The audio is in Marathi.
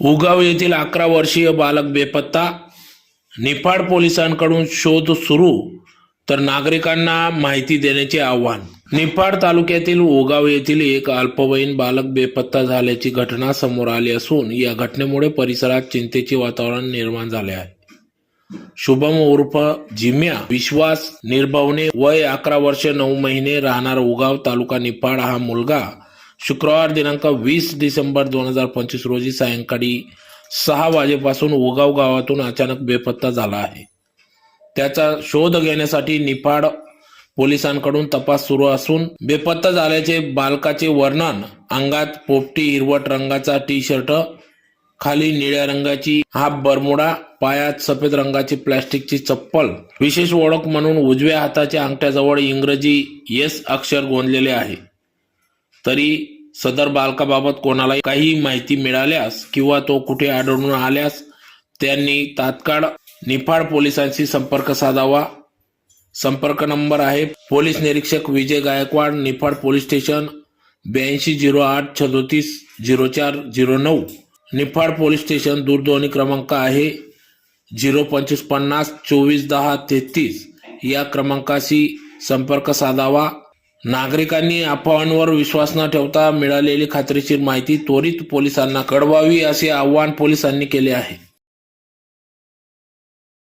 उगाव येथील अकरा वर्षीय बालक बेपत्ता निफाड पोलिसांकडून शोध सुरू तर नागरिकांना माहिती देण्याचे आव्हान. निफाड तालुक्यातील उगाव येथील एक अल्पवयीन बालक बेपत्ता झाल्याची घटना समोर आली असून या घटनेमुळे परिसरात चिंतेचे वातावरण निर्माण झाले आहे. शुभम उर्फ जिम्या विश्वास निर्भवने वय अकरा वर्ष नऊ महिने राहणार उगाव तालुका निफाड हा मुलगा शुक्रवार दिनांक वीस डिसेंबर दोन हजार पंचवीस रोजी सायंकाळी सहा वाजेपासून उगाव गावातून अचानक बेपत्ता झाला आहे. त्याचा शोध घेण्यासाठी निफाड पोलिसांकडून तपास सुरू असून बेपत्ता झाल्याचे बालकाचे वर्णन अंगात पोपटी हिरवट रंगाचा टी शर्ट खाली निळ्या रंगाची हाफ बरमुडा पायात सफेद रंगाची प्लॅस्टिकची चप्पल विशेष ओळख म्हणून उजव्या हाताच्या अंगठ्याजवळ इंग्रजी येस अक्षर गोंदलेले आहे. तरी सदर बालकाबाबत कोणाला काही माहिती मिळाल्यास किंवा तो कुठे आढळून आल्यास त्यांनी तात्काळ निफाड पोलिसांशी संपर्क साधावा. संपर्क नंबर आहे पोलीस निरीक्षक विजय गायकवाड निफाड पोलीस स्टेशन ब्याऐंशी झिरो आठ सदोतीस झिरो चार झिरो नऊ. निफाड पोलीस स्टेशन दूरध्वनी क्रमांक आहे झिरो पंचवीस पन्नास चोवीस दहा तेहतीस. या क्रमांकाशी संपर्क साधावा. नागरिकांनी अफवांवर विश्वास न ठेवता मिळालेली खात्रीशीर माहिती त्वरित पोलिसांना कळवावी असे आवाहन पोलिसांनी केले आहे.